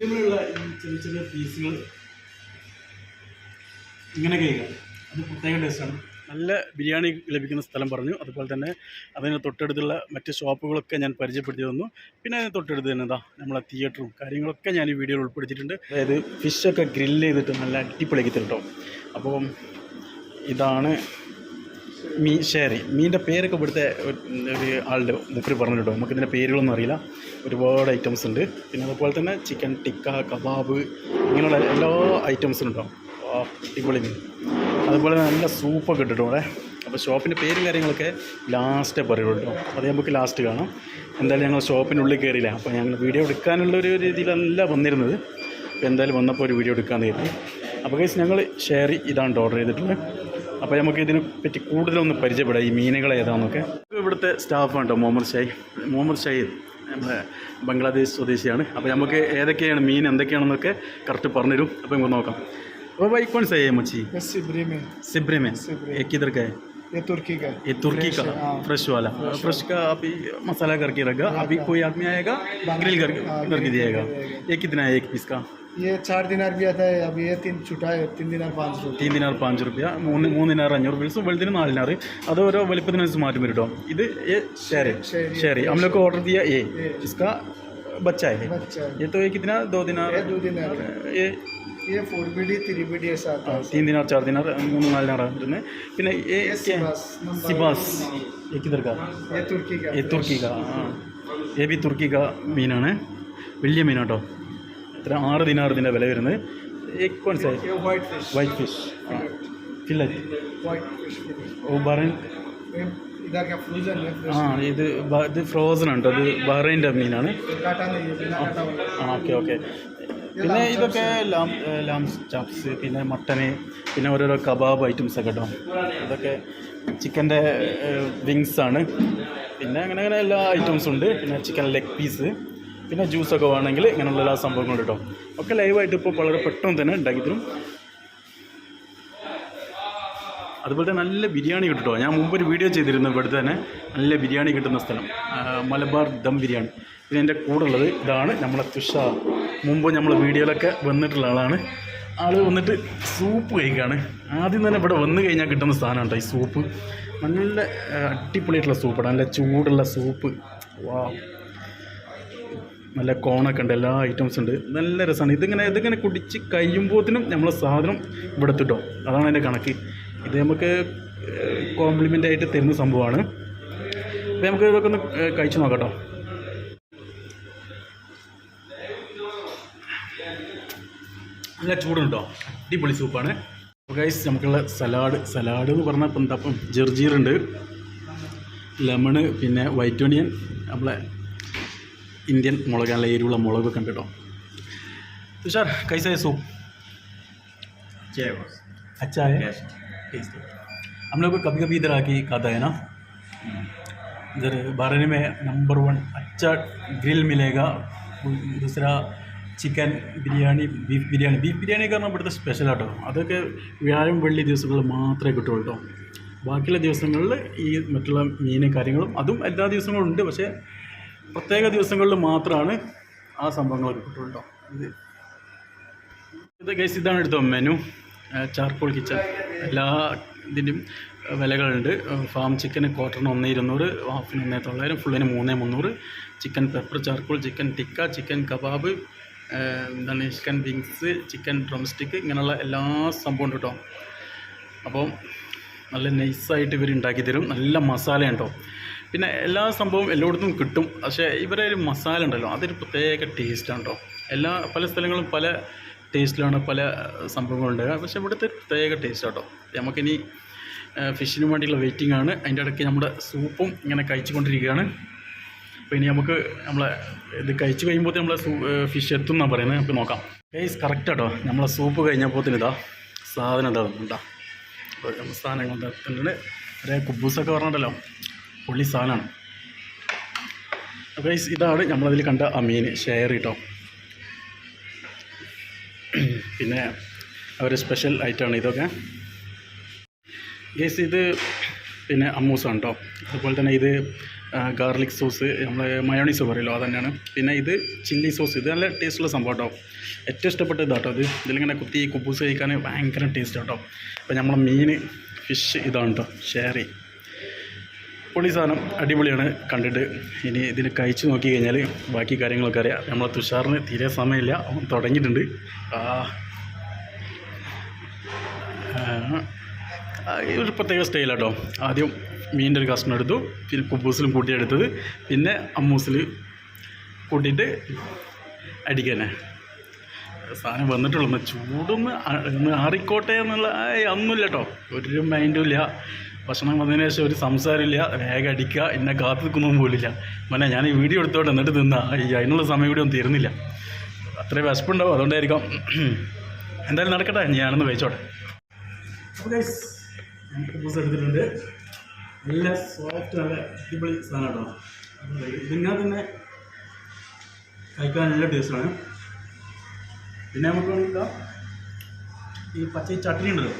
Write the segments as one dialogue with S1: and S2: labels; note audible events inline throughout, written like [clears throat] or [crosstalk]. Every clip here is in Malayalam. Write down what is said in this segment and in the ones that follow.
S1: ഇതിലുള്ള ഈ ചെറിയ ചെറിയ പീസുകൾ ഇങ്ങനെ കഴിക്കാം അത് പ്രത്യേക ടേസ്റ്റാണ് നല്ല ബിരിയാണി ലഭിക്കുന്ന സ്ഥലം പറഞ്ഞു. അതുപോലെ തന്നെ അതിന് തൊട്ടടുത്തുള്ള മറ്റ് ഷോപ്പുകളൊക്കെ ഞാൻ പരിചയപ്പെടുത്തി തന്നു. പിന്നെ അതിന് തൊട്ടടുത്ത് തന്നെ എന്താ നമ്മളെ തിയേറ്ററും കാര്യങ്ങളൊക്കെ ഞാൻ ഈ വീഡിയോയിൽ ഉൾപ്പെടുത്തിയിട്ടുണ്ട്. അതായത് ഫിഷൊക്കെ ഗ്രില്ല് ചെയ്തിട്ട് നല്ല അടിപൊളിയാക്കി തരും കേട്ടോ അപ്പോൾ ഇതാണ് മീൻ ഷേറി മീന്റെ പേരൊക്കെ ഇവിടുത്തെ ഒരു ആളുടെ ഇതൊക്കെ പറഞ്ഞിട്ടോ നമുക്ക് ഇതിന്റെ പേരുകളൊന്നും അറിയില്ല. ഒരുപാട് ഐറ്റംസ് ഉണ്ട്. പിന്നെ അതുപോലെ തന്നെ ചിക്കൻ ടിക്ക കബാബ് ഇങ്ങനെയുള്ള എല്ലാ ഐറ്റംസും ഉണ്ടാവും അടിപൊളി മീൻ. അതുപോലെ നല്ല സൂപ്പൊക്കെ ഇട്ടിട്ടോ അവിടെ അപ്പോൾ ഷോപ്പിന്റെ പേരും കാര്യങ്ങളൊക്കെ ലാസ്റ്റ് പറയുള്ളൂ അത് നമുക്ക് ലാസ്റ്റ് കാണാം. എന്തായാലും ഞങ്ങൾ ഷോപ്പിനുള്ളിൽ കയറിയില്ല. അപ്പോൾ ഞങ്ങൾ വീഡിയോ എടുക്കാനുള്ള ഒരു രീതിയിലല്ല വന്നിരുന്നത്. അപ്പോൾ എന്തായാലും വന്നപ്പോൾ ഒരു വീഡിയോ എടുക്കാൻ കയറി അപ്പോൾ കേസ് ഞങ്ങൾ ഷെയർ ഇതാണ് ഓർഡർ ചെയ്തിട്ടുള്ളത്. അപ്പോൾ നമുക്ക് ഇതിനെ പറ്റി കൂടുതലൊന്ന് പരിചയപ്പെടാം ഈ മീനുകൾ ഏതാണെന്നൊക്കെ ഇവിടുത്തെ സ്റ്റാഫാണ് കേട്ടോ മുഹമ്മദ് ഷായി മുഹമ്മദ് ഷഹീദ് നമ്മുടെ ബംഗ്ലാദേശ് സ്വദേശിയാണ് അപ്പോൾ നമുക്ക് ഏതൊക്കെയാണ് മീൻ എന്തൊക്കെയാണെന്നൊക്കെ കറക്റ്റ് പറഞ്ഞുതരും അപ്പോൾ നമുക്ക് നോക്കാം അപ്പോൾ भाई कौन सा है ये मच्छी
S2: ये सिबरी में
S1: सिब्रे में
S2: सिबरे।
S1: ये किधर का है
S2: ये तुर्की का है
S1: ये तुर्की
S2: Fresh
S1: का
S2: है, हाँ।
S1: फ्रेश वाला फ्रेश का अभी मसाला करके रखा अभी कोई आदमी आएगा ग्रिल करके
S2: हाँ,
S1: करके
S2: grill
S1: दिएगा
S2: करके
S1: ये कितना है एक पीस का
S2: ये चार दिनार भी आता है अभी ये तीन छुटा है तीन दिनार पाँच सौ
S1: തീൻ ദിനാർ പാഞ്ച് റുപ്യ മൂന്ന് മൂന്ന് ദിനാർ അഞ്ഞൂറ് പീസും വെളുത്തിന് നാല് ദിനാർ അത് ഓരോ വലിപ്പത്തിനനുസരിച്ച് മാറ്റം വരും കേട്ടോ ഇത് ये शेर है
S2: शेर, ये
S1: शेर है हम लोग को ऑर्डर दिया ये
S2: ये।
S1: इसका बच्चा है
S2: बच्चा है।
S1: ये तो ये कितना दो दिनार
S2: ये दो दिनार
S1: ये
S2: ये फोर बीडी थ्री बीडी ऐसा आता है
S1: तीन दिनार चार दिनार മൂന്ന് നാല് ദിനാർ വരുന്നത് പിന്നെ ये
S2: ये
S1: क्या है?
S2: सिबास नंबर
S1: सिबास ये किधर का
S2: ये तुर्की का
S1: ये തുർക്കി का ആ ये भी തുർക്കി का മീനാണ് വലിയ മീനാട്ടോ എത്ര? ആറ് ദിനാറ് ദിന വില വരുന്നത്. വൈറ്റ് ഫിഷ് ഫില്ലറ്റ് ബറൈൻ ആ. ഇത് ഇത് ഫ്രോസൺ ഉണ്ട് അത് ബഹ്റൈന്റെ മീനാണ്. Okay okay. പിന്നെ ഇതൊക്കെ ലാം ലാം ചാപ്സ് പിന്നെ മട്ടന് പിന്നെ ഓരോരോ കബാബ് ഐറ്റംസ് ഒക്കെ കേട്ടോ ഇതൊക്കെ ചിക്കന്റെ വിങ്സ് ആണ് പിന്നെ അങ്ങനെ അങ്ങനെ എല്ലാ ഐറ്റംസും ഉണ്ട്. പിന്നെ ചിക്കൻ ലെഗ് പീസ് പിന്നെ ജ്യൂസൊക്കെ വേണമെങ്കിൽ ഇങ്ങനെയുള്ള എല്ലാ സംഭവങ്ങളും കേട്ടോ ഒക്കെ ലൈവായിട്ട് ഇപ്പോൾ വളരെ പെട്ടെന്ന് തന്നെ ഉണ്ടാക്കി തരും. അതുപോലെ തന്നെ നല്ല ബിരിയാണി കിട്ടും കേട്ടോ ഞാൻ മുമ്പ് ഒരു വീഡിയോ ചെയ്തിരുന്നു ഇവിടുത്തെ തന്നെ നല്ല ബിരിയാണി കിട്ടുന്ന സ്ഥലം. മലബാർ ദം ബിരിയാണി. പിന്നെ എന്റെ കൂടെ ഉള്ളത് ഇതാണ് നമ്മളെ തുഷാർ മുമ്പ് നമ്മൾ വീഡിയോയിലൊക്കെ വന്നിട്ടുള്ള ആളാണ്. ആൾ വന്നിട്ട് സൂപ്പ് കഴിക്കുകയാണ് ആദ്യം തന്നെ ഇവിടെ വന്നു കഴിഞ്ഞാൽ കിട്ടുന്ന സാധനമാണ് കേട്ടോ ഈ സൂപ്പ്. നല്ല അടിപൊളിയായിട്ടുള്ള സൂപ്പാണ്. നല്ല ചൂടുള്ള സൂപ്പ്. വാ. നല്ല കോണൊക്കെ ഉണ്ട് എല്ലാ ഐറ്റംസ് ഉണ്ട്. നല്ല രസമാണ്. ഇതിങ്ങനെ ഇതിങ്ങനെ കുടിച്ച് കഴിയുമ്പോഴത്തേനും നമ്മളെ സാധനം ഇവിടെ എത്തിട്ടോ. അതാണ് അതിന്റെ കണക്ക്. ഇത് നമുക്ക് കോംപ്ലിമെന്റ് ആയിട്ട് തരുന്ന സംഭവമാണ്. അപ്പോൾ നമുക്ക് ഇതൊക്കെ ഒന്ന് നോക്കട്ടോ കഴിച്ച് നോക്കാം കേട്ടോ നല്ല ചൂടുണ്ടോ? അടിപൊളി സൂപ്പാണ്. ഗൈസ് നമുക്കുള്ള സലാഡ് സലാഡ് എന്ന് പറഞ്ഞാൽ ഇപ്പം എന്താ ജെർജീറുണ്ട്. ലെമണ് പിന്നെ വൈറ്റ് ഓണിയൻ നമ്മളെ ഇന്ത്യൻ മുളക് നല്ല എരിവുള്ള മുളക് ഉണ്ട് കേട്ടോ തുഷാർ കൈസ സൂ അച്ചായ. है കഭി हम लोग को कभी कभी इधर आके खाता है ना इधर chicken biryani beef biryani. Beef biryani കാരണം ഇവിടുത്തെ സ്പെഷ്യൽ ആട്ടോ. അതൊക്കെ വ്യാഴം വെള്ളി ദിവസങ്ങളിൽ മാത്രമേ കിട്ടുള്ളൂ കേട്ടോ ബാക്കിയുള്ള ദിവസങ്ങളിൽ ഈ മറ്റുള്ള മീനും കാര്യങ്ങളും അതും എല്ലാ ദിവസങ്ങളും ഉണ്ട്. പക്ഷേ പ്രത്യേക ദിവസങ്ങളിൽ മാത്രമാണ് ആ സംഭവങ്ങളൊക്കെ കിട്ടുള്ളൂ കേട്ടോ. ഇത് ഇത് ഗൈസ് ഇതാണ് എടുത്തോ മെനു ചാർക്കോൾ കിച്ചൺ എല്ലാ ഇതിന്റെയും വിലകളുണ്ട്. ഫാം ചിക്കന് ക്വാർട്ടറിന് ഒന്ന് ഇരുന്നൂറ് ഹാഫിന് ഒന്നേ തൊള്ളായിരം ഫുള്ളിന് മൂന്നേ മുന്നൂറ്. Chicken pepper charcoal chicken tikka chicken kebab എന്താണ് chicken wings chicken drumstick ഇങ്ങനെയുള്ള എല്ലാ സംഭവം ഉണ്ട് കേട്ടോ. അപ്പോൾ നല്ല നൈസായിട്ട് ഇവർ ഉണ്ടാക്കി തരും. നല്ല മസാല ഉണ്ടോ പിന്നെ എല്ലാ സംഭവവും എല്ലായിടത്തും കിട്ടും പക്ഷേ ഇവരെ ഒരു മസാല ഉണ്ടല്ലോ അതൊരു പ്രത്യേക ടേസ്റ്റാണ് കേട്ടോ എല്ലാ പല സ്ഥലങ്ങളും പല ടേസ്റ്റിലാണ് പല സംഭവങ്ങളുണ്ട് പക്ഷേ ഇവിടുത്തെ പ്രത്യേക ടേസ്റ്റ് കേട്ടോ നമുക്കിനി ഫിഷിന് വേണ്ടിയുള്ള വെയിറ്റിംഗ് ആണ് അതിന്റെ ഇടയ്ക്ക് നമ്മുടെ സൂപ്പും ഇങ്ങനെ കഴിച്ചുകൊണ്ടിരിക്കുകയാണ് അപ്പോൾ ഇനി നമുക്ക് നമ്മളെ ഇത് കഴിച്ച് കഴിയുമ്പോൾ നമ്മളെ സൂ ഫിഷ് എത്തും എന്നാണ് പറയുന്നത് നമുക്ക് നോക്കാം ഗൈസ് കറക്റ്റ് കേട്ടോ നമ്മളെ സൂപ്പ് കഴിഞ്ഞപ്പോൾ ഇതാ സാധനം ഇതാ ഉണ്ടാ അപ്പോൾ സാധനങ്ങൾ ഒരേ കുബൂസൊക്കെ പറഞ്ഞിട്ടല്ലോ പുള്ളി സാധനമാണ് അപ്പോൾ ഇതാണ് നമ്മളതിൽ കണ്ട ആ മീൻ. ഷെയർ കേട്ടോ പിന്നെ അവർ സ്പെഷ്യൽ ഐറ്റമാണ് ഇതൊക്കെ. ഗേസ് ഇത് പിന്നെ അമ്മൂസാണ് കേട്ടോ അതുപോലെ തന്നെ ഇത് ഗാർലിക് സോസ് നമ്മൾ മയോണീസ് അത് തന്നെയാണ് പിന്നെ ഇത് ചില്ലി സോസ് ഇത് നല്ല ടേസ്റ്റുള്ള സംഭവം കേട്ടോ ഏറ്റവും ഇഷ്ടപ്പെട്ട ഇതാട്ടോ ഇത്. ഇതിലിങ്ങനെ കുത്തി കുബൂസ് കഴിക്കാൻ ഭയങ്കര ടേസ്റ്റ് കേട്ടോ അപ്പോൾ നമ്മളെ മീൻ ഫിഷ് ഇതാണ് കേട്ടോ ഷെയർ പൊളി സാധനം അടിപൊളിയാണ് കണ്ടിട്ട്. ഇനി ഇതിന് കഴിച്ച് നോക്കി കഴിഞ്ഞാൽ ബാക്കി കാര്യങ്ങളൊക്കെ അറിയാം. നമ്മളെ തുഷാറിന് തീരെ സമയമില്ല. അവൻ തുടങ്ങിയിട്ടുണ്ട്. ആ. ഒരു പ്രത്യേക സ്റ്റൈലാട്ടോ ആദ്യം മീനിന്റെ ഒരു കഷ്ണം എടുത്തു. പിന്നെ കുബൂസിലും കൂട്ടിയെടുത്തത് പിന്നെ അമ്മൂസിൽ കൂട്ടിയിട്ട് അടിക്കാനെ. സാധനം വന്നിട്ടുള്ളൂ. ചൂടൊന്ന് ഒന്ന് ആറിക്കോട്ടെ എന്നുള്ള ഏയ് ഒന്നുമില്ല കേട്ടോ ഒരു മൈൻഡും ഇല്ല. ഭക്ഷണം വന്നതിന് ശേഷം ഒരു സംസാരമില്ല വേഗം അടിക്കുക എന്നെ കാത്തു നിൽക്കുന്നൊന്നും പോലില്ല. മനെ ഞാൻ ഈ വീഡിയോ എടുത്തോട്ട് എന്നിട്ട് നിന്നാ ഈ അതിനുള്ള സമയം കൂടി ഒന്നും തരുന്നില്ല അത്രയും വിശപ്പുണ്ടാവും അതുകൊണ്ടായിരിക്കാം. എന്തായാലും നടക്കട്ടെ ഞാനൊന്ന് കഴിച്ചോട്ടെ ഞാൻ കുബൂസ് എടുത്തിട്ടുണ്ട്. നല്ല സോഫ്റ്റ് നല്ല അടിപൊളി സാധനം കേട്ടോ. ഇതിങ്ങനെ തന്നെ കഴിക്കാൻ നല്ല ടേസ്റ്റാണ് പിന്നെ നമുക്ക് ഈ പച്ച ചട്നി ഉണ്ടല്ലോ.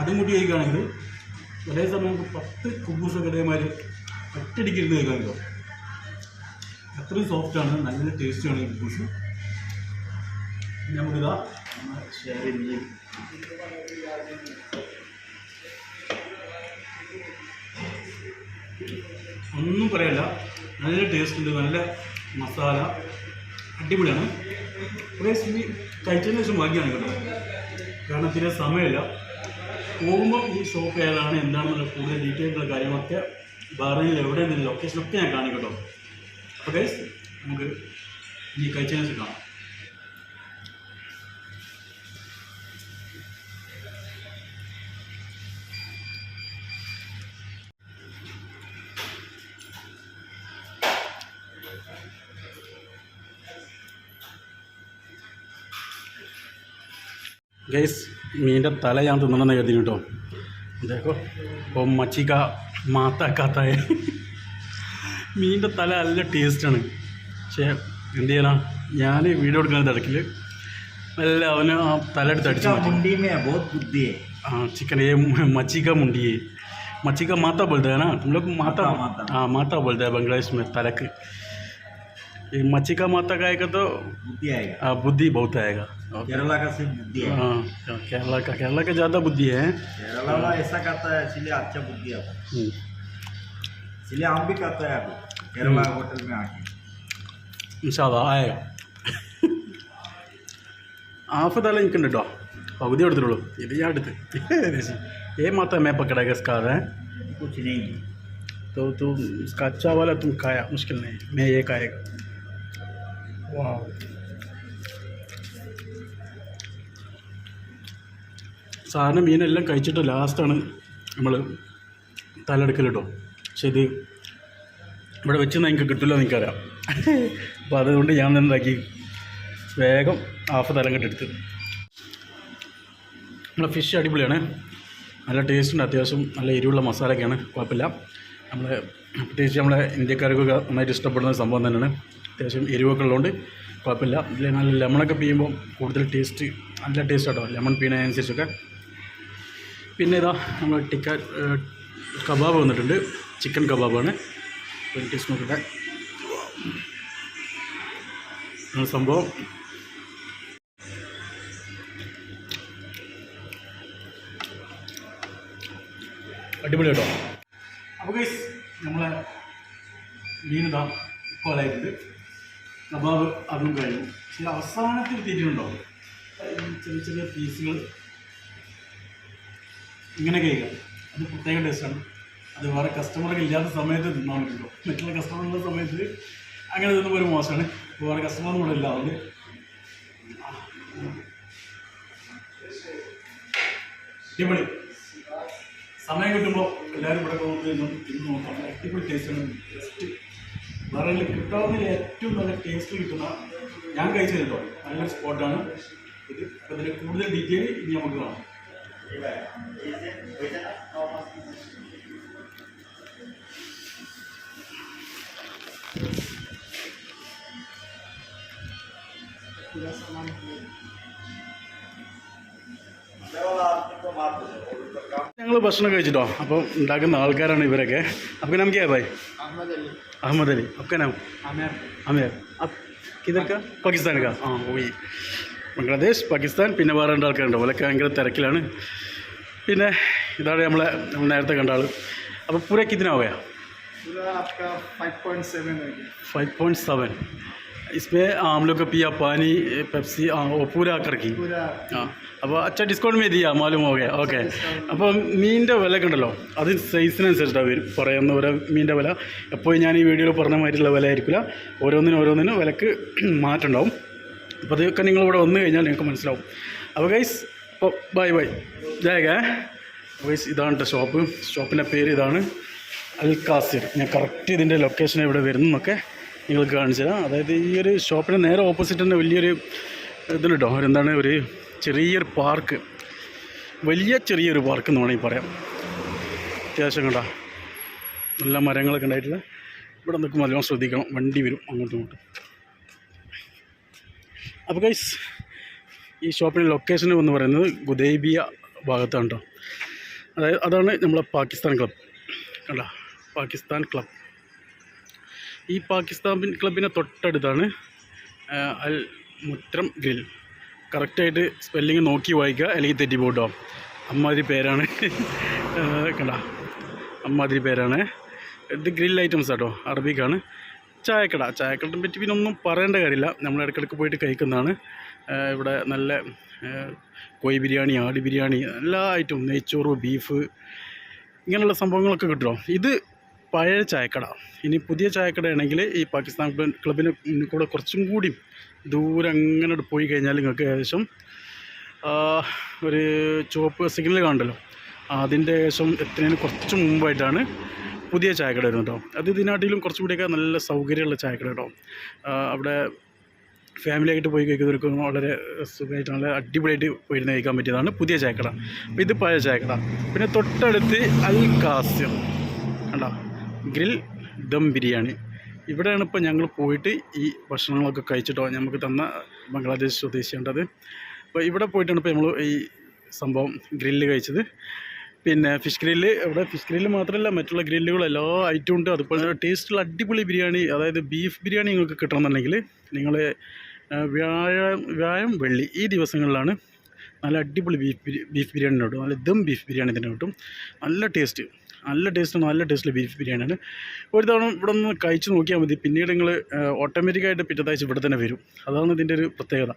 S1: അതും കൂടി കഴിക്കുകയാണെങ്കിൽ ഒരേ സമയം നമുക്ക് പത്ത് കുബൂസൊക്കെ ഇതേമാതിരി ഒറ്റയടിക്കിരുന്ന് കഴിക്കാൻ കിട്ടും അത്രയും സോഫ്റ്റാണ് നല്ല ടേസ്റ്റിയാണ് ഈ കുബൂസ്. നമുക്കിതാ ഷെയർ ചെയ്യും ഒന്നും പറയല്ല നല്ല ടേസ്റ്റ് ഉണ്ട് നല്ല മസാല. അടിപൊളിയാണ്. കുറേ കഴിച്ചതിന് ശേഷം ഭാഗ്യമാണ് കേട്ടോ. കാരണം തീരെ സമയമില്ല. പോകുമ്പോൾ ഈ ഷോപ്പ് ഏതാണ് എന്താണെന്നുള്ള കൂടുതൽ ഡീറ്റെയിലുള്ള കാര്യങ്ങളൊക്കെ ബാറിൽ എവിടെ നിന്ന് ലൊക്കേഷനൊക്കെ ഞാൻ കാണിക്കട്ടോ. അപ്പോൾ ഗൈസ് നമുക്ക് ഇനി കഴിച്ചതിന് കാണാം. ഗൈസ് മീൻ്റെ തല ഞാൻ തിന്നണമെന്ന് കരുതി കേട്ടോ देखो അപ്പോൾ മച്ചിക്ക മാത്താക്കാത്തായ മീൻ്റെ തല നല്ല ടേസ്റ്റാണ് പക്ഷേ എന്ത് ചെയ്യണം ഞാൻ വീഡിയോ എടുക്കുന്ന തിരക്കിൽ നല്ല അവന് ആ തല എടുത്ത് അടിച്ചു
S3: इसका
S1: മാറ്റി
S3: मुंडी में बहुत बुद्धि है
S1: हाँ चिकन ये मच्छी का मुंडी है मच्छी का माता बोलते हैं ना तुम लोग माता
S3: माता, माता।
S1: हाँ माता बोलते हैं बांग्लादेश में तलक ये मच्छी का माता का आएगा तो
S3: बुद्धि आएगा
S1: हाँ, बुद्धि बहुत आएगा ओके।
S3: केरला का सिर्फ बुद्धि है
S1: हाँ केरला का केरला का ज़्यादा बुद्धि है
S3: केरला वाला ऐसा करता है इसलिए अच्छा बुद्धि आता है
S1: हम्म,
S3: इसलिए हम भी करते हैं अभी केरला होटल में आके
S1: इंशाल्लाह आएगा ഹാഫ് തല എനിക്കുണ്ട് കേട്ടോ പകുതി എടുത്തിട്ടുള്ളൂ ഇത് ഞാൻ എടുത്ത് ഏ മാത്ത मैं पकड़ेगा इसका है
S3: कुछ नहीं
S1: तो तुम इसका अच्छा वाला तुम खाया मुश्किल नहीं मैं ये खाएगा वाह സാധാരണ മീനെല്ലാം കഴിച്ചിട്ട് ലാസ്റ്റാണ് നമ്മൾ തലെടുക്കൽ കേട്ടോ പക്ഷെ ഇത് ഇവിടെ വെച്ച് എനിക്ക് കിട്ടില്ല എനിക്കറിയാം. അപ്പോൾ അതുകൊണ്ട് ഞാൻ എന്താക്കി വേഗം ഹാഫ് തലം കെട്ടെടുത്ത് നമ്മളെ ഫിഷ് അടിപൊളിയാണ്. നല്ല ടേസ്റ്റ് ഉണ്ട്. അത്യാവശ്യം നല്ല എരിവുള്ള മസാലയൊക്കെയാണ്. കുഴപ്പമില്ല. നമ്മൾ പ്രത്യേകിച്ച് നമ്മളെ ഇന്ത്യക്കാർക്കൊക്കെ നന്നായിട്ട് ഇഷ്ടപ്പെടുന്ന സംഭവം തന്നെയാണ്. അത്യാവശ്യം എരിവൊക്കെ ഉള്ളതുകൊണ്ട് കുഴപ്പമില്ല. ഇതിൽ നല്ല ലെമണൊക്കെ പിയുമ്പോൾ കൂടുതൽ ടേസ്റ്റ് നല്ല ടേസ്റ്റ് കേട്ടോ ലെമൺ പീണതിനനുസരിച്ചൊക്കെ പിന്നെ ഇതാ നമ്മൾ ടിക്ക കബാബ് വന്നിട്ടുണ്ട്. ചിക്കൻ കബാബാണ്. ഒരു ടേസ്റ്റ് നോക്കട്ടെ. സംഭവം. അടിപൊളി കേട്ടോ. അപ്പോൾ ഗൈസ് നമ്മളെ മീനിതാ കോലായിട്ടുണ്ട് കബാബ് അതും കഴിഞ്ഞു. പക്ഷേ അവസാനത്തിൽ തിരിയുണ്ടാവും ചെറിയ ചെറിയ പീസുകൾ. ഇങ്ങനെ കഴിക്കാം. അത് പ്രത്യേക ടേസ്റ്റാണ് അത് വേറെ കസ്റ്റമർക്ക് ഇല്ലാത്ത സമയത്ത് തിന്നാൻ പറ്റുള്ളൂ മറ്റുള്ള കസ്റ്റമറുള്ള സമയത്ത് അങ്ങനെ തിന്നുമ്പോൾ ഒരു മോശമാണ്. വേറെ കസ്റ്റമർ കൂടെ ഇല്ല അതുകൊണ്ട്. അടിപൊളി. സമയം കിട്ടുമ്പോൾ എല്ലാവരും ഇവിടെ പോകുന്നതെന്നും തിന്ന് നോക്കാം. അടിപൊളി ടേസ്റ്റാണ് ജസ്റ്റ് വേറെ കിട്ടാവുന്നതിൽ ഏറ്റവും നല്ല ടേസ്റ്റ് കിട്ടുന്ന ഞാൻ കഴിച്ചത് നല്ല സ്പോട്ടാണ് ഇത് അതിന്റെ കൂടുതൽ ഡീറ്റെയിൽ ഇനി നമുക്ക് കാണാം. ഞങ്ങൾ ഭക്ഷണം കഴിച്ചിട്ടോ? അപ്പോൾ ഉണ്ടാക്കുന്ന ആൾക്കാരാണ് ഇവരൊക്കെ. അപ്പം നമുക്ക് ഏതായി
S2: അഹമ്മദ്
S1: അലി. അപ്പം നാം അമീർ. ഇതൊക്കെ പാകിസ്ഥാനൊക്കെ? ആ പോയി. ബംഗ്ലാദേശ് പാകിസ്ഥാൻ പിന്നെ വേറെ രണ്ട് ആൾക്കാരുണ്ടോ. അവരൊക്കെ ഭയങ്കര തിരക്കിലാണ്. പിന്നെ ഇതാണ് നമ്മളെ നമ്മൾ നേരത്തെ കണ്ട ആൾ അപ്പോൾ പൂരക്ക് ഇതിനാവുകയാണ് ഫൈവ് പോയിന്റ്
S2: സെവൻ आपका फाइव पॉइंट सेवन हो गया
S1: फाइव पॉइंट सेवन इसमें हम लोग का पिया पानी पेप्सी हाँ वो पूरा करके
S2: पूरा
S1: ആ അപ്പോൾ അച്ഛ discount may Diya മാലും okay okay അപ്പോൾ മീനിൻ്റെ വില ഒക്കെ ഉണ്ടല്ലോ അത് സൈസിനനുസരിച്ചിട്ടാണ് വരും പറയുന്ന ഓരോ മീനിൻ്റെ വില എപ്പോഴും ഞാൻ ഈ വീഡിയോയിൽ പറഞ്ഞ മാതിരിയുള്ള വില ആയിരിക്കില്ല ഓരോന്നിനും ഓരോന്നിനും വിലക്ക് [clears throat] മാറ്റുണ്ടാവും അപ്പോൾ അതൊക്കെ നിങ്ങൾ ഇവിടെ വന്നു കഴിഞ്ഞാൽ നിങ്ങൾക്ക് മനസ്സിലാവും അപ്പോൾ ഗൈസ് അപ്പോൾ ബൈ ബൈ ജയക ഗൈസ് ഇതാണ് കേട്ടോ ഷോപ്പ് ഷോപ്പിൻ്റെ പേര് ഇതാണ് അൽ കാസിർ ഞാൻ കറക്റ്റ് ഇതിൻ്റെ ലൊക്കേഷൻ എവിടെ വരുന്നതെന്നൊക്കെ നിങ്ങൾക്ക് കാണിച്ചു തരാം. അതായത് ഈ ഒരു ഷോപ്പിന് നേരെ ഓപ്പോസിറ്റ് തന്നെ വലിയൊരു ഇതിലുണ്ടോ എന്താണ് ഒരു ചെറിയൊരു പാർക്ക് വലിയ ചെറിയൊരു പാർക്ക് എന്ന് വേണമെങ്കിൽ പറയാം. അത്യാവശ്യം കണ്ട. നല്ല മരങ്ങളൊക്കെ ഉണ്ടായിട്ടില്ല ഇവിടെ നിൽക്കുമ്പോൾ നല്ലോണം ശ്രദ്ധിക്കണം. വണ്ടി വരും അങ്ങോട്ടും ഇങ്ങോട്ടും. അപ്പോൾ ഗൈസ് ഈ ഷോപ്പിന്റെ ലൊക്കേഷൻ എന്ന് പറയുന്നത് ഗുദൈബിയ ഭാഗത്താണ് കേട്ടോ അതായത് അതാണ് നമ്മളെ പാകിസ്ഥാൻ ക്ലബ് കണ്ട? പാകിസ്ഥാൻ ക്ലബ് ഈ പാകിസ്ഥാൻ ക്ലബിന്റെ തൊട്ടടുത്താണ് അൽ മുത്രം ഗ്രിൽ കറക്റ്റായിട്ട് സ്പെല്ലിങ് നോക്കി വായിക്കുക അല്ലെങ്കിൽ തെറ്റി പോട്ടോ അമ്മാതിരി പേരാണ്. കണ്ട? അമ്മാതിരി പേരാണ്. ഇത് ഗ്രിൽ ഐറ്റംസ് ആട്ടോ അറബിക്കാണ്. ചായക്കട ചായക്കടയെ പറ്റി പിന്നെ ഒന്നും പറയേണ്ട കാര്യമില്ല. നമ്മൾ ഇടയ്ക്കിടയ്ക്ക് പോയിട്ട് കഴിക്കുന്നതാണ്. ഇവിടെ നല്ല കോഴി ബിരിയാണി ആടി ബിരിയാണി എല്ലാ ഐറ്റവും നെയ്ച്ചോറ് ബീഫ് ഇങ്ങനെയുള്ള സംഭവങ്ങളൊക്കെ കിട്ടുമോ ഇത് പഴയ ചായക്കട. ഇനി പുതിയ ചായക്കടയാണെങ്കിൽ ഈ പാകിസ്ഥാൻ ക്ലബ് ക്ലബിന് കൂടെ കുറച്ചും കൂടി ദൂരം അങ്ങനെ പോയി കഴിഞ്ഞാൽ നിങ്ങൾക്ക് ഏകദേശം ഒരു ചുവപ്പ് സിഗ്നൽ കാണണ്ടല്ലോ അതിന്റെ ഏകദേശം എത്തുന്നതിന് കുറച്ച് മുമ്പായിട്ടാണ് പുതിയ ചായക്കട വരുന്നത് കേട്ടോ. അത് ഇതിനാട്ടിലും കുറച്ചും കൂടിയൊക്കെ നല്ല സൗകര്യമുള്ള ചായക്കട കേട്ടോ. അവിടെ ഫാമിലി ആയിട്ട് പോയി കഴിക്കുന്നവർക്ക് വളരെ സുഖമായിട്ട് നല്ല അടിപൊളിയായിട്ട് പോയിരുന്ന് കഴിക്കാൻ പറ്റിയതാണ് പുതിയ ചായക്കട. അപ്പോൾ ഇത് പഴയ ചായക്കട. പിന്നെ തൊട്ടടുത്ത് അൽ കാസ്യം കണ്ടോ? ഗ്രിൽ ദം ബിരിയാണി. ഇവിടെയാണ് ഇപ്പോൾ ഞങ്ങൾ പോയിട്ട് ഈ ഭക്ഷണങ്ങളൊക്കെ കഴിച്ചിട്ടോ നമുക്ക് തന്ന ബംഗ്ലാദേശ് സ്വദേശിയുണ്ടത് അപ്പോൾ ഇവിടെ പോയിട്ടാണ് ഇപ്പോൾ നമ്മൾ ഈ സംഭവം ഗ്രില്ല് കഴിച്ചത്. പിന്നെ ഫിഷ് ഗ്രില്ല് ഇവിടെ ഫിഷ് ഗ്രില്ല് മാത്രമല്ല മറ്റുള്ള ഗ്രില്ലുകൾ എല്ലാ ഐറ്റം ഉണ്ട്. അതുപോലെ ടേസ്റ്റുള്ള അടിപൊളി ബിരിയാണി അതായത് ബീഫ് ബിരിയാണി നിങ്ങൾക്ക് കിട്ടണമെന്നുണ്ടെങ്കിൽ നിങ്ങൾ വ്യാഴം വ്യാഴം വെള്ളി ഈ ദിവസങ്ങളിലാണ് നല്ല അടിപൊളി ബീഫ് ബീഫ് ബിരിയാണി കിട്ടും നല്ല ദം ബീഫ് ബിരിയാണി തന്നെ കിട്ടും. നല്ല ടേസ്റ്റ്. നല്ല ടേസ്റ്റ് നല്ല ടേസ്റ്റിൽ ബീഫ് ബിരിയാണിയാണ്. ഒരു തവണ ഇവിടെ നിന്ന് കഴിച്ച് നോക്കിയാൽ മതി. പിന്നീട് നിങ്ങൾ ഓട്ടോമാറ്റിക്കായിട്ട് പിറ്റത്താഴ്ച ഇവിടെ തന്നെ വരും. അതാണ് ഇതിന്റെ ഒരു പ്രത്യേകത.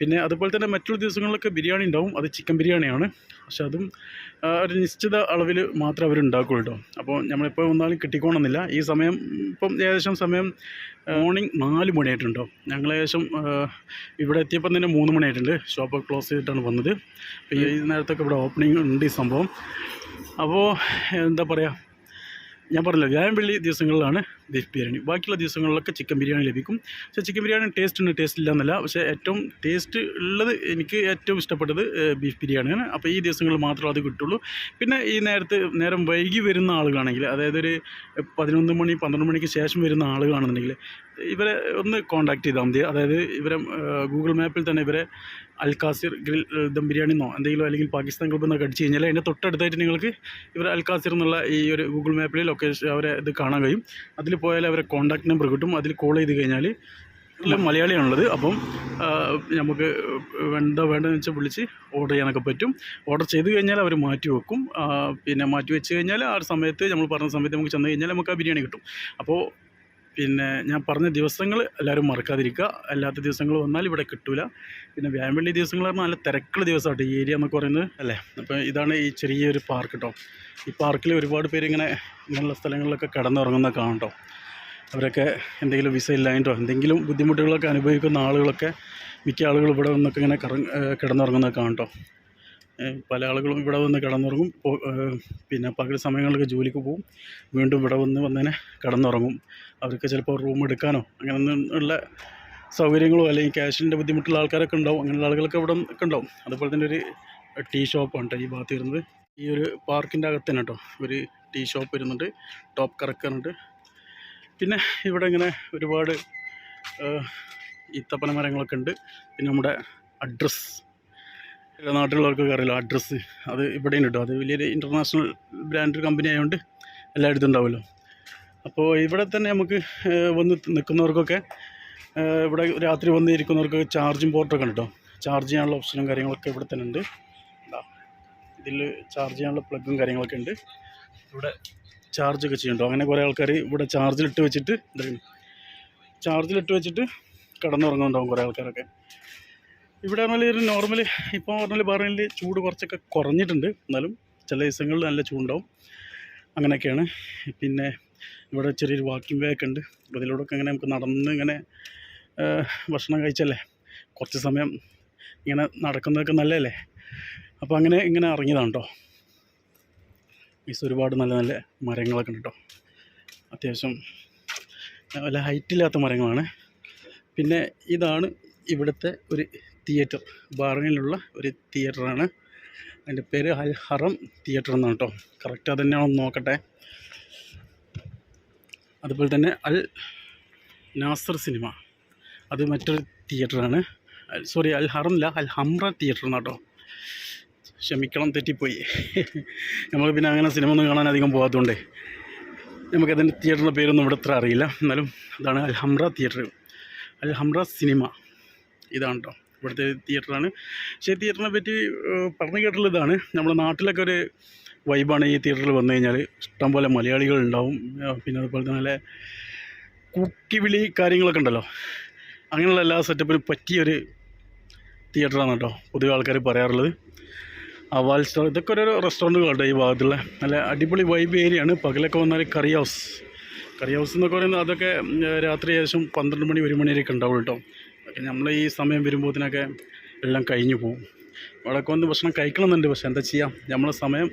S1: പിന്നെ അതുപോലെ തന്നെ മറ്റുള്ള ദിവസങ്ങളിലൊക്കെ ബിരിയാണി ഉണ്ടാവും. അത് ചിക്കൻ ബിരിയാണിയാണ്. പക്ഷെ അതും ഒരു നിശ്ചിത അളവിൽ മാത്രമേ അവർ കേട്ടോ അപ്പോൾ നമ്മളിപ്പോൾ വന്നാലും കിട്ടിക്കോണമെന്നില്ല ഈ സമയം ഇപ്പം ഏകദേശം സമയം മോർണിംഗ് നാല് മണിയായിട്ടുണ്ടോ ഞങ്ങൾ ഏകദേശം ഇവിടെ എത്തിയപ്പം തന്നെ മൂന്ന് മണിയായിട്ടുണ്ട്. ഷോപ്പ് ക്ലോസ് ചെയ്തിട്ടാണ് വന്നത്. അപ്പോൾ ഈ നേരത്തൊക്കെ ഇവിടെ ഓപ്പണിംഗ് ഉണ്ട് ഈ സംഭവം. അപ്പോൾ എന്താ പറയുക ഞാൻ പറഞ്ഞില്ല വ്യാഴം വെള്ളി ദിവസങ്ങളിലാണ് ബീഫ് ബിരിയാണി. ബാക്കിയുള്ള ദിവസങ്ങളിലൊക്കെ ചിക്കൻ ബിരിയാണി ലഭിക്കും. പക്ഷേ ചിക്കൻ ബിരിയാണി ടേസ്റ്റ് ഉണ്ട് ടേസ്റ്റ് ഇല്ല എന്നല്ല പക്ഷേ ഏറ്റവും ടേസ്റ്റ് ഉള്ളത് എനിക്ക് ഏറ്റവും ഇഷ്ടപ്പെട്ടത് ബീഫ് ബിരിയാണിയാണ്. അപ്പോൾ ഈ ദിവസങ്ങളിൽ മാത്രമേ അത് കിട്ടുള്ളൂ. പിന്നെ ഈ നേരത്തെ നേരം വൈകി വരുന്ന ആളുകളാണെങ്കിൽ അതായത് ഒരു പതിനൊന്ന് മണി പന്ത്രണ്ട് മണിക്ക് ശേഷം വരുന്ന ആളുകളാണെന്നുണ്ടെങ്കിൽ ഇവരെ ഒന്ന് കോൺടാക്ട് ചെയ്താൽ മതി. അതായത് ഇവരെ ഗൂഗിൾ മാപ്പിൽ തന്നെ ഇവരെ അൽകാസിർ ഗ്രിൽ ദം ബിരിയാണി എന്നോ എന്തെങ്കിലും അല്ലെങ്കിൽ പാകിസ്ഥാൻ ക്ലബ്ബ് എന്നൊക്കെ അടിച്ച് കഴിഞ്ഞാൽ അതിന്റെ തൊട്ടടുത്തായിട്ട് നിങ്ങൾക്ക് ഇവർ അൽകാസിർ എന്നുള്ള ഈ ഒരു ഗൂഗിൾ മാപ്പിൽ ലൊക്കേഷൻ അവരെ ഇത് കാണാൻ കഴിയും. അതിൽ പോയാൽ അവരെ കോണ്ടാക്ട് നമ്പർ കിട്ടും. അതിൽ കോൾ ചെയ്ത് കഴിഞ്ഞാൽ എല്ലാം മലയാളിയാണുള്ളത്. അപ്പം നമുക്ക് വേണ്ട വേണ്ടതെന്ന് വെച്ചാൽ വിളിച്ച് ഓർഡർ ചെയ്യാനൊക്കെ പറ്റും. ഓർഡർ ചെയ്ത് കഴിഞ്ഞാൽ അവർ മാറ്റി വെക്കും. പിന്നെ മാറ്റി വെച്ച് കഴിഞ്ഞാൽ ആ സമയത്ത് നമ്മൾ പറഞ്ഞ സമയത്ത് നമുക്ക് ചെന്ന് കഴിഞ്ഞാൽ നമുക്ക് ആ ബിരിയാണി കിട്ടും. അപ്പോൾ പിന്നെ ഞാൻ പറഞ്ഞ ദിവസങ്ങൾ എല്ലാവരും മറക്കാതിരിക്കുക. അല്ലാത്ത ദിവസങ്ങൾ വന്നാൽ ഇവിടെ കിട്ടൂല. പിന്നെ വ്യാഴം വെള്ളി ദിവസങ്ങൾ പറഞ്ഞാൽ നല്ല തിരക്കുള്ള ദിവസമായിട്ട് ഈ ഏരിയ എന്നൊക്കെ പറയുന്നത്. അല്ലേ? അപ്പോൾ ഇതാണ് ഈ ചെറിയൊരു പാർക്ക് കേട്ടോ ഈ പാർക്കിൽ ഒരുപാട് പേര് ഇങ്ങനെ ഇങ്ങനെയുള്ള സ്ഥലങ്ങളിലൊക്കെ കിടന്നുറങ്ങുന്ന കാണും കേട്ടോ അവരൊക്കെ എന്തെങ്കിലും വിസ ഇല്ലായിട്ടോ എന്തെങ്കിലും ബുദ്ധിമുട്ടുകളൊക്കെ അനുഭവിക്കുന്ന ആളുകളൊക്കെ മിക്ക ആളുകൾ ഇവിടെ നിന്നൊക്കെ ഇങ്ങനെ കറ കിടന്നുറങ്ങുന്നത് കാണും കേട്ടോ ഏഹ് പല ആളുകളും ഇവിടെ വന്ന് കിടന്നുറങ്ങും. പിന്നെ പകൽ സമയങ്ങളിലൊക്കെ ജോലിക്ക് പോകും വീണ്ടും ഇവിടെ വന്ന് വന്നതിനെ കിടന്നുറങ്ങും. അവർക്ക് ചിലപ്പോൾ റൂം എടുക്കാനോ അങ്ങനെ ഉള്ള സൗകര്യങ്ങളോ അല്ലെങ്കിൽ ക്യാഷിന്റെ ബുദ്ധിമുട്ടുള്ള ആൾക്കാരൊക്കെ ഉണ്ടാവും. അങ്ങനെയുള്ള ആളുകളൊക്കെ ഇവിടെ ഒക്കെ ഉണ്ടാവും. അതുപോലെ തന്നെ ഒരു ടീ ഷോപ്പാണ് ഈ ഭാഗത്ത് വരുന്നത്. ഈ ഒരു പാർക്കിന്റെ അകത്ത് തന്നെ കേട്ടോ ഒരു ടീ ഷോപ്പ് വരുന്നുണ്ട്. ടോപ്പ് കറക്കുന്നുണ്ട് പിന്നെ ഇവിടെ ഇങ്ങനെ ഒരുപാട് ഈത്തപ്പന മരങ്ങളൊക്കെ ഉണ്ട്. പിന്നെ നമ്മുടെ അഡ്രസ്സ് നാട്ടിലുള്ളവർക്കൊക്കെ അറിയില്ല അഡ്രസ്സ് അത് ഇവിടെയും കിട്ടും. അത് വലിയൊരു ഇന്റർനാഷണൽ ബ്രാൻഡ് കമ്പനി ആയതുകൊണ്ട് എല്ലായിടത്തും ഉണ്ടാവുമല്ലോ. അപ്പോൾ ഇവിടെ തന്നെ നമുക്ക് വന്ന് നിൽക്കുന്നവർക്കൊക്കെ ഇവിടെ രാത്രി വന്ന് ഇരിക്കുന്നവർക്ക് ചാർജിങ് പോർട്ടൊക്കെ ഉണ്ട് കേട്ടോ ചാർജ് ചെയ്യാനുള്ള ഓപ്ഷനും കാര്യങ്ങളൊക്കെ ഇവിടെ തന്നെ ഉണ്ട്. ഇതിൽ ചാർജ് ചെയ്യാനുള്ള പ്ലഗും കാര്യങ്ങളൊക്കെ ഉണ്ട്. ഇവിടെ ചാർജൊക്കെ ചെയ്യുന്നുണ്ടോ. അങ്ങനെ കുറേ ആൾക്കാർ ഇവിടെ ചാർജിലിട്ട് വെച്ചിട്ട് ചാർജിലിട്ട് വെച്ചിട്ട് കിടന്നുറങ്ങുന്നുണ്ടാവും കുറേ ആൾക്കാരൊക്കെ. ഇവിടെ പറഞ്ഞാൽ ഒരു നോർമൽ ഇപ്പോൾ പറഞ്ഞാൽ പറഞ്ഞാൽ ചൂട് കുറച്ചൊക്കെ കുറഞ്ഞിട്ടുണ്ട്. എന്നാലും ചില ദിവസങ്ങളിൽ നല്ല ചൂടുണ്ടാവും. അങ്ങനെയൊക്കെയാണ്. പിന്നെ ഇവിടെ ചെറിയൊരു വാക്കിംഗ് വേ ഒക്കെ ഉണ്ട്. അപ്പോൾ ഇതിലൂടെയൊക്കെ ഇങ്ങനെ നമുക്ക് നടന്ന് ഇങ്ങനെ ഭക്ഷണം കഴിച്ചല്ലേ? കുറച്ച് സമയം ഇങ്ങനെ നടക്കുന്നതൊക്കെ നല്ലതല്ലേ? അപ്പോൾ അങ്ങനെ ഇങ്ങനെ ഇറങ്ങിയതാണ് കേട്ടോ മീസ് ഒരുപാട് നല്ല നല്ല മരങ്ങളൊക്കെ ഉണ്ട് കേട്ടോ അത്യാവശ്യം വല്ല ഹൈറ്റില്ലാത്ത മരങ്ങളാണ്. പിന്നെ ഇതാണ് ഇവിടുത്തെ ഒരു തിയേറ്റർ ബാറിനുള്ള ഒരു തിയേറ്ററാണ്. അതിന്റെ പേര് അൽ ഹറം തിയേറ്റർ എന്നാണ് കേട്ടോ. കറക്റ്റ് അത് തന്നെയാണോ എന്ന് നോക്കട്ടെ. അതുപോലെ തന്നെ അൽ നാസർ സിനിമ. അത് മറ്റൊരു തിയേറ്ററാണ്. സോറി അൽ ഹറം അല്ല അൽ ഹംറ തിയേറ്റർ എന്നാണ് കേട്ടോ. ക്ഷമിക്കണം തെറ്റിപ്പോയി. നമ്മൾ പിന്നെ അങ്ങനെ സിനിമ ഒന്നും കാണാൻ അധികം പോകാത്തതുകൊണ്ടേ നമുക്കതിന്റെ തിയേറ്ററിന്റെ പേരൊന്നും ഇവിടെ അത്ര അറിയില്ല. എന്നാലും അതാണ് അൽ ഹംറ തിയേറ്റർ. അൽ ഹംറ സിനിമ. ഇതാണ് കേട്ടോ. ഇവിടുത്തെ തിയേറ്ററാണ് പക്ഷേ തിയേറ്ററിനെ പറ്റി പറഞ്ഞു കേട്ടുള്ള നമ്മുടെ നാട്ടിലൊക്കെ ഒരു വൈബാണ് ഈ തിയേറ്ററിൽ വന്നു കഴിഞ്ഞാൽ. ഇഷ്ടംപോലെ മലയാളികൾ ഉണ്ടാവും. പിന്നെ അതുപോലെ തന്നെ നല്ല കുക്കിവിളി കാര്യങ്ങളൊക്കെ ഉണ്ടല്ലോ. അങ്ങനെയുള്ള എല്ലാ സെറ്റപ്പിനും പറ്റിയൊരു തിയേറ്ററാണ് കേട്ടോ പൊതുവെ ആൾക്കാർ പറയാറുള്ളത്. അവാൽ സ്റ്റോർ ഇതൊക്കെ ഓരോ റെസ്റ്റോറന്റുകളുണ്ട് ഈ ഭാഗത്തുള്ള. നല്ല അടിപൊളി വൈബ് ഏരിയയാണ് പകലൊക്കെ വന്നാൽ കറി ഹൗസ് കറി ഹൗസ് എന്നൊക്കെ പറയുന്നത് അതൊക്കെ രാത്രി ഏകദേശം പന്ത്രണ്ട് മണി ഒരു മണി വരെയൊക്കെ ഉണ്ടാവും കേട്ടോ. അതൊക്കെ നമ്മൾ ഈ സമയം വരുമ്പോഴത്തേനൊക്കെ എല്ലാം കഴിഞ്ഞു പോകും അവിടെയൊക്കെ വന്ന് ഭക്ഷണം കഴിക്കണമെന്നുണ്ട് പക്ഷെ എന്താ ചെയ്യാം? നമ്മളെ സമയം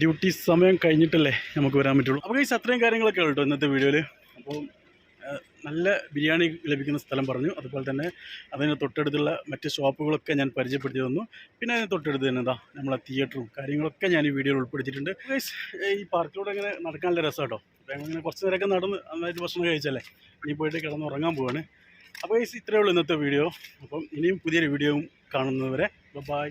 S1: ഡ്യൂട്ടി സമയം കഴിഞ്ഞിട്ടല്ലേ നമുക്ക് വരാൻ പറ്റുള്ളൂ. അപ്പോൾ ഈ അത്രയും കാര്യങ്ങളൊക്കെ ഉള്ളൂ ഇന്നത്തെ വീഡിയോയിൽ അപ്പോൾ നല്ല ബിരിയാണി ലഭിക്കുന്ന സ്ഥലം പറഞ്ഞു. അതുപോലെ തന്നെ അതിന് തൊട്ടടുത്തുള്ള മറ്റ് ഷോപ്പുകളൊക്കെ ഞാൻ പരിചയപ്പെടുത്തി തന്നു. പിന്നെ അതിന് തൊട്ടടുത്ത് തന്നെ എന്താ നമ്മളെ തിയേറ്ററും കാര്യങ്ങളൊക്കെ ഞാൻ ഈ വീഡിയോയിൽ ഉൾപ്പെടുത്തിയിട്ടുണ്ട്. ഈ പാർക്കിലൂടെ ഇങ്ങനെ നടക്കാനുള്ള രസം കേട്ടോ അപ്പോൾ ഞങ്ങളിങ്ങനെ കുറച്ച് നേരമൊക്കെ നടന്ന് നന്നായിട്ട് ഭക്ഷണം കഴിച്ചല്ലേ? ഇനി പോയിട്ട് കിടന്ന് ഉറങ്ങാൻ പോവാണ്. അപ്പോൾ ഇത്രയേ ഉള്ളൂ ഇന്നത്തെ വീഡിയോ അപ്പം ഇനിയും പുതിയൊരു വീഡിയോയും കാണുന്നതുവരെ ബൈ